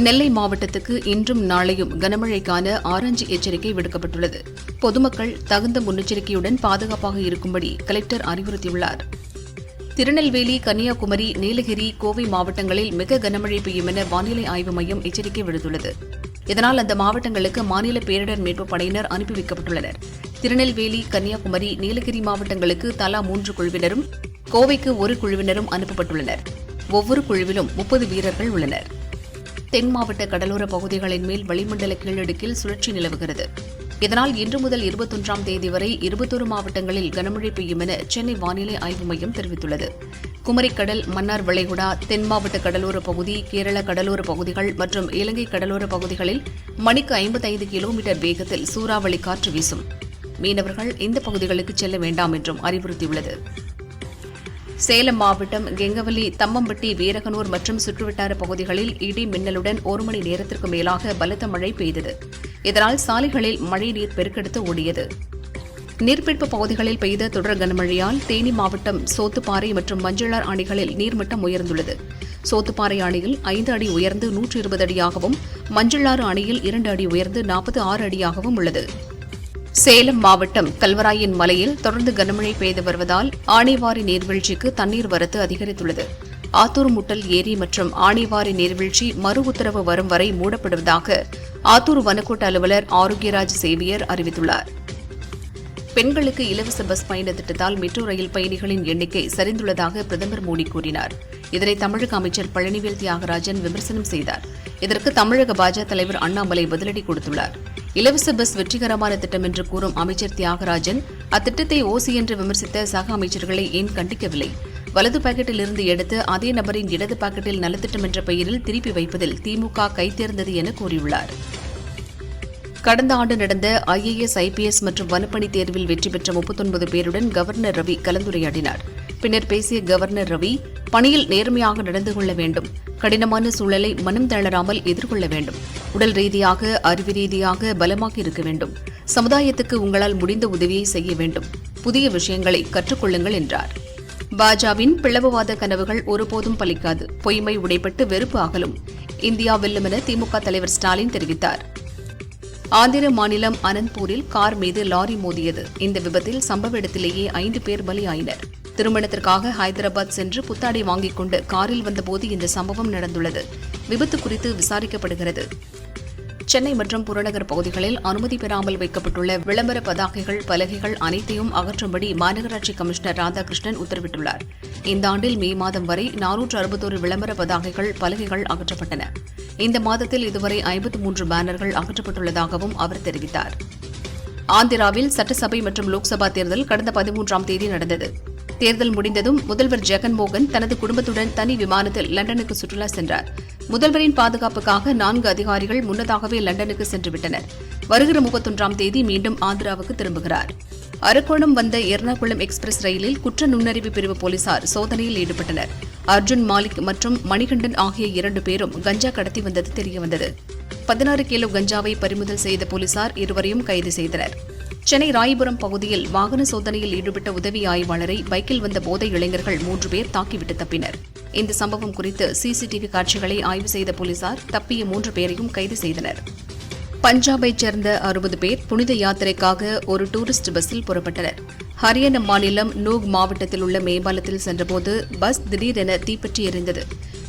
நெல்லை மாவட்டத்துக்கு இன்றும் நாளையும் கனமழைக்கான ஆரஞ்சு எச்சரிக்கை விடுக்கப்பட்டுள்ளது. பொதுமக்கள் தகுந்த முன்னெச்சரிக்கையுடன் பாதுகாப்பாக இருக்கும்படி கலெக்டர் அறிவுறுத்தியுள்ளார். திருநெல்வேலி கன்னியாகுமரி நீலகிரி கோவை மாவட்டங்களில் மிக கனமழை பெய்யும் என வானிலை ஆய்வு மையம் எச்சரிக்கை விடுத்துள்ளது. இதனால் அந்த மாவட்டங்களுக்கு மாநில பேரிடர் மீட்புப் படையினர் அனுப்பி வைக்கப்பட்டுள்ளனர். திருநெல்வேலி கன்னியாகுமரி நீலகிரி மாவட்டங்களுக்கு தலா மூன்று குழுவினரும் கோவைக்கு ஒரு குழுவினரும் அனுப்பப்பட்டுள்ளனர். ஒவ்வொரு குழுவிலும் முப்பது வீரர்கள் உள்ளனர். தென் மாவட்ட கடலோர பகுதிகளின் மேல் வளிமண்டல கீழடுக்கில் சுழற்சி நிலவுகிறது. இதனால் இன்று முதல் இருபத்தொன்றாம் தேதி வரை இருபத்தொரு மாவட்டங்களில் கனமழை பெய்யும் என சென்னை வானிலை ஆய்வு மையம் தெரிவித்துள்ளது. குமரிக்கடல் மன்னார் வளைகுடா தென் மாவட்ட கடலோர பகுதி கேரள கடலோர பகுதிகள் மற்றும் இலங்கை கடலோர பகுதிகளில் மணிக்கு ஐம்பத்தைந்து கிலோமீட்டர் வேகத்தில் சூறாவளி காற்று வீசும். மீனவர்கள் இந்த பகுதிகளுக்கு செல்ல வேண்டாம் என்றும் அறிவுறுத்தியுள்ளது. சேலம் மாவட்டம் கெங்கவலி தம்மம்பட்டி வீரகனூர் மற்றும் சுற்றுவட்டார பகுதிகளில் இடி மின்னலுடன் ஒரு மணி நேரத்திற்கு மேலாக பலத்த மழை பெய்தது. இதனால் சாலைகளில் மழைநீர் பெருக்கெடுத்து ஓடியது. நீர்பிடிப்பு பகுதிகளில் பெய்த தொடர் கனமழையால் தேனி மாவட்டம் சோத்துப்பாறை மற்றும் மஞ்சளார் அணைகளில் நீர்மட்டம் உயர்ந்துள்ளது. சோத்துப்பாறை அணையில் ஐந்து அடி உயர்ந்து நூற்று இருபது அடியாகவும் மஞ்சளாறு அணையில் இரண்டு அடி உயர்ந்து நாற்பது ஆறு அடியாகவும் உள்ளது. சேலம் மாவட்டம் கல்வராயன் மலையில் தொடர்ந்து கனமழை பெய்து வருவதால் ஆணைவாரி நீர்வீழ்ச்சிக்கு தண்ணீர் வரத்து அதிகரித்துள்ளது. ஆத்தூர் முட்டல் ஏரி மற்றும் ஆணைவாரி நீர்வீழ்ச்சி மறு உத்தரவு வரும் வரை மூடப்படுவதாக ஆத்தூர் வனக்கோட்ட அலுவலர் ஆரோக்கியராஜ் சேவியர் அறிவித்துள்ளார். பெண்களுக்கு இலவச பஸ் பயண திட்டத்தால் மெட்ரோ ரயில் பயணிகளின் எண்ணிக்கை சரிந்துள்ளதாக பிரதமர் மோடி கூறினார். இதனை தமிழக அமைச்சர் பழனிவேல் தியாகராஜன் விமர்சனம் செய்தார். இதற்கு தமிழக பாஜக தலைவர் அண்ணாமலை பதிலடி கொடுத்துள்ளார். இலவச பஸ் வெற்றிகரமான திட்டம் என்று கூறும் அமைச்சர் தியாகராஜன் அத்திட்டத்தை ஓசி என்று விமர்சித்த சக அமைச்சர்களை ஏன் கண்டிக்கவில்லை? வலது பாக்கெட்டில் இருந்து எடுத்து அதே நபரின் இடது பாக்கெட்டில் நலத்திட்டம் என்ற பெயரில் திருப்பி வைப்பதில் திமுக கைத்தேர்ந்தது என கூறியுள்ளார். கடந்த ஆண்டு நடந்த ஐஏஎஸ் ஐபிஎஸ் மற்றும் வனப்பணி தேர்வில் வெற்றி பெற்ற முப்பத்தொன்பது பேருடன் கவர்னர் ரவி கலந்துரையாடினார். பின்னர் பேசிய கவர்னர் ரவி பணியில் நேர்மையாக நடந்து கொள்ள வேண்டும். கடினமான சூழலை மனம் தளராமல் எதிர்கொள்ள வேண்டும். உடல் ரீதியாக அறிவு ரீதியாக பலமாக இருக்க வேண்டும். சமுதாயத்துக்கு உங்களால் முடிந்த உதவியை செய்ய வேண்டும். புதிய விஷயங்களை கற்றுக்கொள்ளுங்கள் என்றார். பாஜவின் பிளவுவாத கனவுகள் ஒருபோதும் பலிக்காது. பொய்மை உடைப்பட்டு வெறுப்பு அகலும். இந்தியா வெல்லும் என திமுக தலைவர் ஸ்டாலின் தெரிவித்தார். ஆந்திர மாநிலம் அனந்த்பூரில் கார் மீது லாரி மோதியது. இந்த விபத்தில் சம்பவ இடத்திலேயே ஐந்து பேர் பலியாயினர். திருமணத்திற்காக ஹைதராபாத் சென்று புத்தாடை வாங்கிக் கொண்டு காரில் வந்தபோது இந்த சம்பவம் நடந்துள்ளது. விபத்து குறித்து விசாரிக்கப்படுகிறது. சென்னை மற்றும் புறநகர் பகுதிகளில் அனுமதி பெறாமல் வைக்கப்பட்டுள்ள விளம்பர பதாகைகள் பலகைகள் அனைத்தையும் அகற்றும்படி மாநகராட்சி கமிஷனர் ராதாகிருஷ்ணன் உத்தரவிட்டுள்ளார். இந்த ஆண்டில் மே மாதம் வரை நானூற்று அறுபத்தோரு விளம்பர பதாகைகள் பலகைகள் அகற்றப்பட்டன. இந்த மாதத்தில் இதுவரை ஐம்பத்து மூன்று பேனர்கள் அகற்றப்பட்டுள்ளதாகவும் அவர் தெரிவித்தார். ஆந்திராவில் சட்டசபை மற்றும் லோக்சபா தேர்தல் கடந்த பதிமூன்றாம் தேதி நடந்தது. தேர்தல் முடிந்ததும் முதல்வர் ஜெகன்மோகன் தனது குடும்பத்துடன் தனி விமானத்தில் லண்டனுக்கு சுற்றுலா சென்றார். முதல்வரின் பாதுகாப்புக்காக நான்கு அதிகாரிகள் முன்னதாகவே லண்டனுக்கு சென்றுவிட்டனர். வருகிற முப்பத்தொன்றாம் தேதி மீண்டும் ஆந்திராவுக்கு திரும்புகிறார். அரக்கோணம் வந்த எர்ணாகுளம் எக்ஸ்பிரஸ் ரயிலில் குற்ற நுண்ணறிவு பிரிவு போலீசார் சோதனையில் ஈடுபட்டனர். அர்ஜுன் மாலிக் மற்றும் மணிகண்டன் ஆகிய இரண்டு பேரும் கஞ்சா கடத்தி வந்தது தெரியவந்தது. பதினாறு கிலோ கஞ்சாவை பறிமுதல் செய்த போலீசார் இருவரையும் கைது செய்தனர். சென்னை ராயபுரம் பகுதியில் வாகன சோதனையில் ஈடுபட்ட உதவி ஆய்வாளரை பைக்கில் வந்த போதை இளைஞர்கள் மூன்று பேர் தாக்கிவிட்டு தப்பினர். இந்த சம்பவம் குறித்து சிசிடிவி காட்சிகளை ஆய்வு செய்த போலீசார் தப்பிய மூன்று பேரையும் கைது செய்தனர். பஞ்சாபைச் சேர்ந்த அறுபது பேர் புனித யாத்திரைக்காக ஒரு டூரிஸ்ட் பஸ்ஸில் புறப்பட்டனர். ஹரியானா மாநிலம் நூக் மாவட்டத்தில் உள்ள மேம்பாலத்தில் சென்றபோது பஸ் திடீரென தீப்பற்றி எரிந்தது.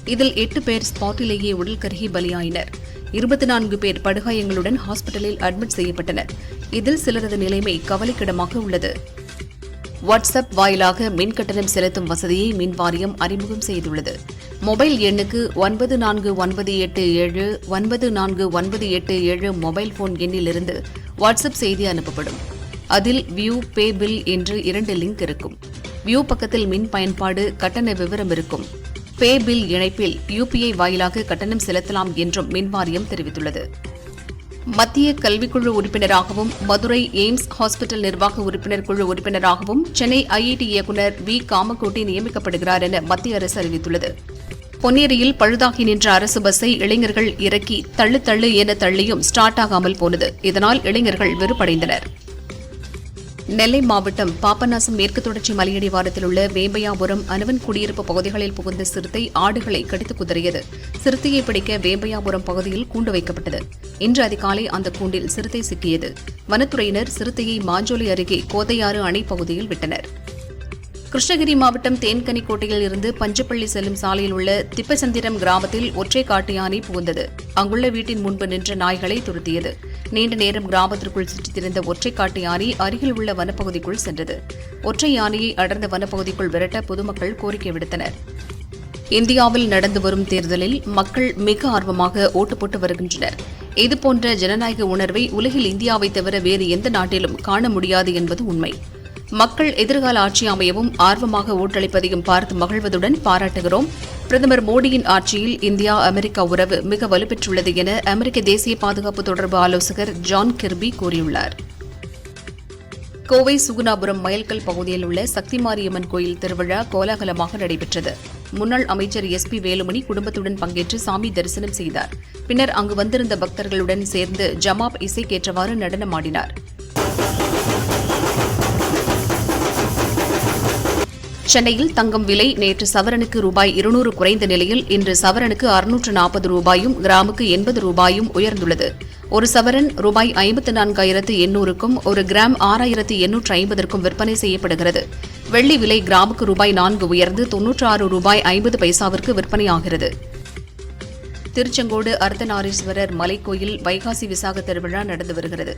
இதில் எட்டு பேர் ஸ்பாட்டிலேயே உடல் கருகி பலியாயினர். இருபத்தி நான்கு பேர் படுகாயங்களுடன் ஹாஸ்பிட்டலில் அட்மிட் செய்யப்பட்டனர். இதில் சிலரது நிலைமை கவலைக்கிடமாக உள்ளது. வாட்ஸ்அப் வாயிலாக மின் கட்டணம் செலுத்தும் வசதியை மின் வாரியம் அறிமுகம் செய்துள்ளது. மொபைல் எண்ணுக்கு ஒன்பது நான்கு ஒன்பது எட்டு ஏழு ஒன்பது நான்கு ஒன்பது எட்டு ஏழு மொபைல் போன் எண்ணிலிருந்து வாட்ஸ்அப் செய்தி அனுப்பப்படும். அதில் வியூ பே பில் என்று இரண்டு லிங்க் இருக்கும். வியூ பக்கத்தில் மின் பயன்பாடு கட்டண விவரம் இருக்கும். பே பில் இணைப்பில் யுபிஐ வாயிலாக கட்டணம் செலுத்தலாம் என்றும் மின்வாரியம் தெரிவித்துள்ளது. மத்திய கல்விக்குழு உறுப்பினராகவும் மதுரை எய்ம்ஸ் ஹாஸ்பிட்டல் நிர்வாக உறுப்பினர் குழு உறுப்பினராகவும் சென்னை ஐஐடி இயக்குநர் வி. காமக்கோட்டி நியமிக்கப்படுகிறார் என மத்திய அரசு அறிவித்துள்ளது. பொன்னேரியில் பழுதாகி நின்ற அரசு பஸ்ஸை இளைஞர்கள் இறக்கி தள்ளு தள்ளு என தள்ளியும் ஸ்டார்ட் ஆகாமல் போனது. இதனால் இளைஞர்கள் வெறுப்படைந்தனர். நெல்லை மாவட்டம் பாபநாசம் மேற்கு தொடர்ச்சி மலையடிவாரத்தில் உள்ள வேம்பையாபுரம் அனுவன் குடியிருப்பு பகுதிகளில் புகுந்த சிறுத்தை ஆடுகளை கடித்து குதறியது. சிறுத்தையை பிடிக்க வேம்பையாபுரம் பகுதியில் கூண்டு வைக்கப்பட்டது. இன்று அதிகாலை அந்த கூண்டில் சிறுத்தை சிக்கியது. வனத்துறையினர் சிறுத்தையை மாஞ்சோலை அருகே கோதையாறு அணை பகுதியில் விட்டனர். கிருஷ்ணகிரி மாவட்டம் தேன்கனிக்கோட்டையில் இருந்து பஞ்சப்பள்ளி செல்லும் சாலையில் உள்ள திப்பசந்திரம் கிராமத்தில் ஒற்றை காட்டு யானை புகுந்தது. அங்குள்ள வீட்டின் முன்பு நின்ற நாய்களை துரத்தியது. நீண்ட நேரம் கிராமத்திற்குள் சுற்றித்திருந்த ஒற்றை காட்டு யானை அருகில் உள்ள வனப்பகுதிக்குள் சென்றது. ஒற்றை யானையை அடர்ந்த வனப்பகுதிக்குள் விரட்ட பொதுமக்கள் கோரிக்கை விடுத்தனர். இந்தியாவில் நடந்து வரும் தேர்தலில் மக்கள் மிக ஆர்வமாக ஓட்டு போட்டு வருகின்றனர். இதுபோன்ற ஜனநாயக உணர்வை உலகில் இந்தியாவை தவிர வேறு எந்த நாட்டிலும் காண முடியாது என்பது உண்மை. மக்கள் எதிர்கால ஆட்சி அமையவும் ஆர்வமாக ஓட்டளிப்பதையும் பார்த்து மகிழ்வதுடன் பாராட்டுகிறோம். பிரதமர் மோடியின் ஆட்சியில் இந்தியா அமெரிக்கா உறவு மிக வலுப்பெற்றுள்ளது என அமெரிக்க தேசிய பாதுகாப்பு தொடர்பு ஆலோசகர் ஜான் கிர்பி கூறியுள்ளார். கோவை சுகுணாபுரம் மயல்கல் பகுதியில் உள்ள சக்தி மாரியம்மன் கோயில் திருவிழா கோலாகலமாக நடைபெற்றது. முன்னாள் அமைச்சர் எஸ் பி வேலுமணி குடும்பத்துடன் பங்கேற்று சாமி தரிசனம் செய்தார். பின்னர் அங்கு வந்திருந்த பக்தர்களுடன் சேர்ந்து ஜமாப் இசைக்கேற்றவாறு நடனமாடினார். சென்னையில் தங்கம் விலை நேற்று சவரனுக்கு ரூபாய் இருநூறு குறைந்த நிலையில் இன்று சவரனுக்கு அறுநூற்று நாற்பது ரூபாயும் கிராமுக்கு எண்பது ரூபாயும் உயர்ந்துள்ளது. ஒரு சவரன் ரூபாய் ஐம்பத்து நான்காயிரத்து எண்ணூறுக்கும் ஒரு கிராம் ஆறாயிரத்து எண்ணூற்று ஐம்பதற்கும் விற்பனை செய்யப்படுகிறது. வெள்ளி விலை கிராமுக்கு ரூபாய் நான்கு உயர்ந்து தொன்னூற்று ஆறு ரூபாய் ஐம்பது பைசாவிற்கு விற்பனையாகிறது. திருச்செங்கோடு அர்த்தநாரீஸ்வரர் மலைக்கோயில் வைகாசி விசாக திருவிழா நடந்து வருகிறது.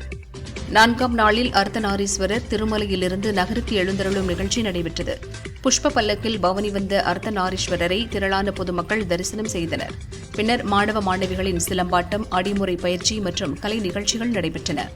நான்காம் நாளில் அர்த்தநாரீஸ்வரர் திருமலையிலிருந்து நகருக்கு எழுந்தருளும் நிகழ்ச்சி நடைபெற்றது. புஷ்ப பல்லக்கில் பவனி வந்த அர்த்தநாரீஸ்வரரை திரளான பொதுமக்கள் தரிசனம் செய்தனர். பின்னர் மாணவ மாணவிகளின் சிலம்பாட்டம் அடிமுறை பயிற்சி மற்றும் கலை நிகழ்ச்சிகள் நடைபெற்றன.